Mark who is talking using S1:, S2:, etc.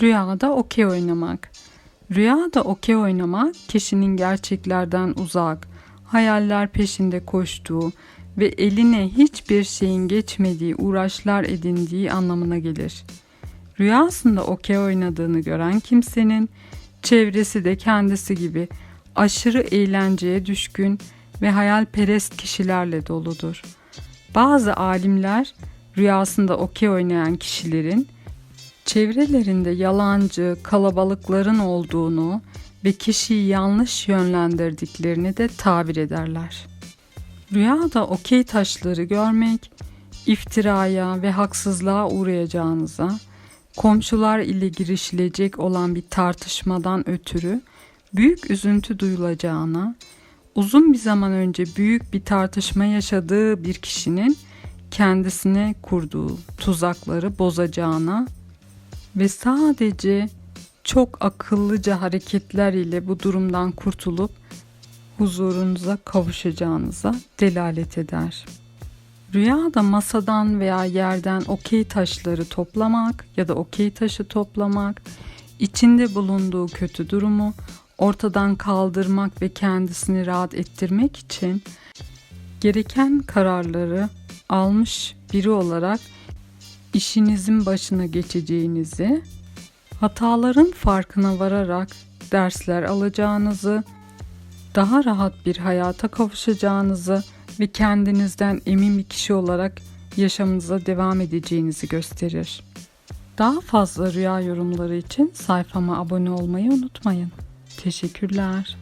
S1: Rüyada okey oynamak. Rüyada okey oynamak kişinin gerçeklerden uzak, hayaller peşinde koştuğu ve eline hiçbir şeyin geçmediği uğraşlar edindiği anlamına gelir. Rüyasında okey oynadığını gören kimsenin çevresi de kendisi gibi aşırı eğlenceye düşkün ve hayalperest kişilerle doludur. Bazı alimler rüyasında okey oynayan kişilerin çevrelerinde yalancı, kalabalıkların olduğunu ve kişiyi yanlış yönlendirdiklerini de tabir ederler. Rüyada okey taşları görmek, iftiraya ve haksızlığa uğrayacağınıza, komşular ile girişilecek olan bir tartışmadan ötürü büyük üzüntü duyulacağına, uzun bir zaman önce büyük bir tartışma yaşadığı bir kişinin kendisine kurduğu tuzakları bozacağına ve sadece çok akıllıca hareketler ile bu durumdan kurtulup huzurunuza kavuşacağınıza delalet eder. Rüyada masadan veya yerden okey taşları toplamak ya da okey taşı toplamak, içinde bulunduğu kötü durumu ortadan kaldırmak ve kendisini rahat ettirmek için gereken kararları almış biri olarak işinizin başına geçeceğinizi, hataların farkına vararak dersler alacağınızı, daha rahat bir hayata kavuşacağınızı ve kendinizden emin bir kişi olarak yaşamınıza devam edeceğinizi gösterir. Daha fazla rüya yorumları için sayfama abone olmayı unutmayın. Teşekkürler.